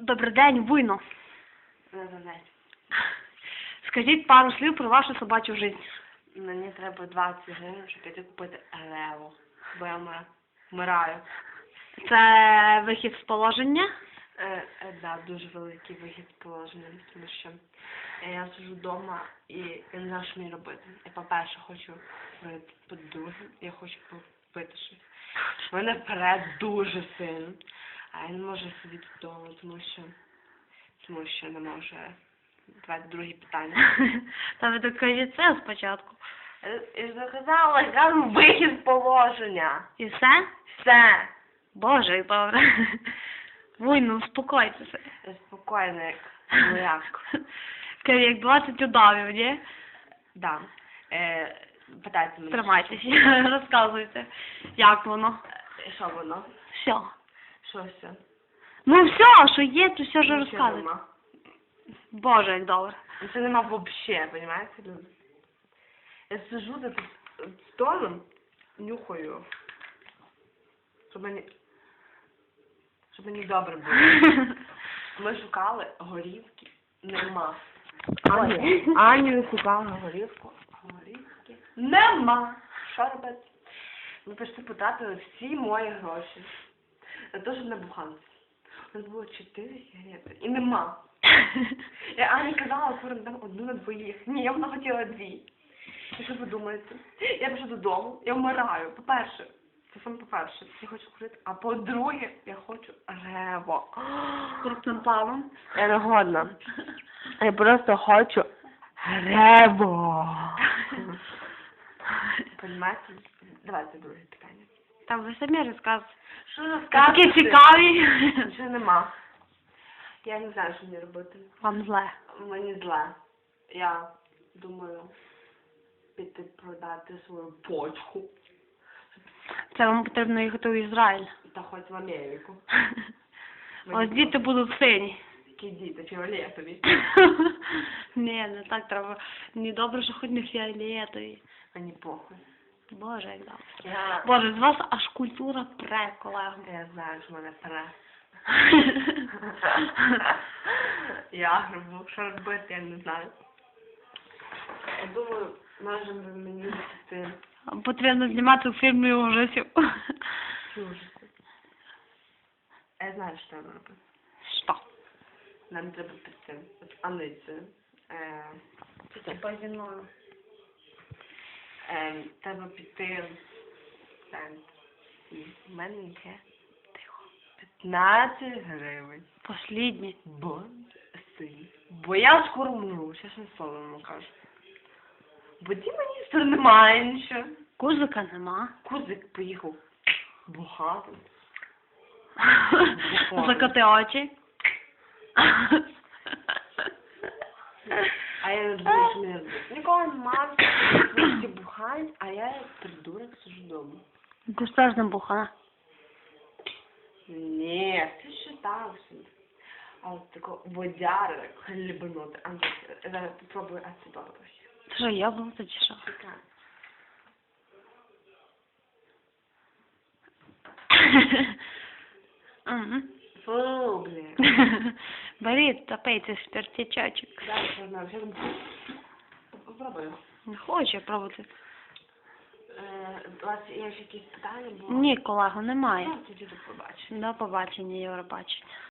Добрий день, вино. Добре. Скажіть пару слів про вашу собачу життя. Мені треба 20 гривень, щоб піти купити Рево. Бо я вмираю. Це вихід з положення. Е, е, да, дуже великий вихід з положення, тому що я сиджу вдома і я не знаю, що мені робити. Я, по-перше, хочу випити, по-друге, я хочу попити щось. Мене перед дуже сильно, а не можу сидіти вдома, тому що тому що не можу. Давайте друге питання. Та ви докажіть це спочатку. Е, Я ж заказала, кажу, вихід з положення. І все? Все. Боже, як добре. Вино, успокойтеся. Я спокійно, як вояк. Скажіть, як 20 удавів, ні? Да. Е, питайте мене. Тримайтеся, розказуйте, як воно. Е, Що воно? Все. Що все? Ну все, що є, то все розказуйте. нема. Боже, як добре. Ну, Це нема вообще, понимаєте, люди? Я сижу за тут столом, нюхаю. Щоб мені... Щоб мені добре було. Ми шукали горівки, нема. Ой. Аню шукала горівку, горівки нема. Що робити? Ми почти потратили всі мої гроші. На те, щоб буханці. У нас було 4 сигарети і нема. Я Ані казала, що дам одну на двоїх. Ні, я вона хотіла дві. І що ви думаєте? Я пишу додому, я вмираю. По-перше, це саме по-перше, я хочу курити, а по-друге, я хочу рево. Крупним планом. Я не годна. Я просто хочу рево. Понимаете? Давайте друге питання. Там ви самі розказуєте. Що Такі цікаві. Нічого нема. Я не знаю, що мені робити. Вам зле. Мені зле. Я думаю піти продати свою почку. Це вам потрібно їхати у Ізраїль. Та хоч в Америку. Ось діти будуть сині. Які діти, фіолетові. Ні, не так треба. Ні добре, що хоч не фіолетові. Мені похуй. Боже, як добре. Боже, з вас аж культура пре, колего. я знаю, що мене пере. Я грибу, що робити, я не знаю. Я думаю, може би мені запити Потрібно знімати у фільмі ужасів. Я знаю, що треба робити. Що? Нам треба піти. От Аницею. Е, треба піти. І в мене є Тихо. 15 гривень. Посліднє. Бо син. Бо я скоро умру, чесно слово вам кажу. Бо ті міністр немає нічого. Кузика нема. Кузик поїхав бухати. Закоти очі. А я не що мені робити. Нікого немає, всі бухають, а я як придурок сижу вдома. Ти ж теж не бухана. Ні, ти що там собі. А от такого водяри, так хлібанути. А ну, зараз попробую ацетон ще. Ти що, я був тоді що? Чекай. Беріть, спиртячочок. Зараз я знаю. Попробую. Не хоче пробувати. Е, У вас є ще якісь питання? Ні, колего, немає. Ну, тоді до побачення. До побачення, Євробачення.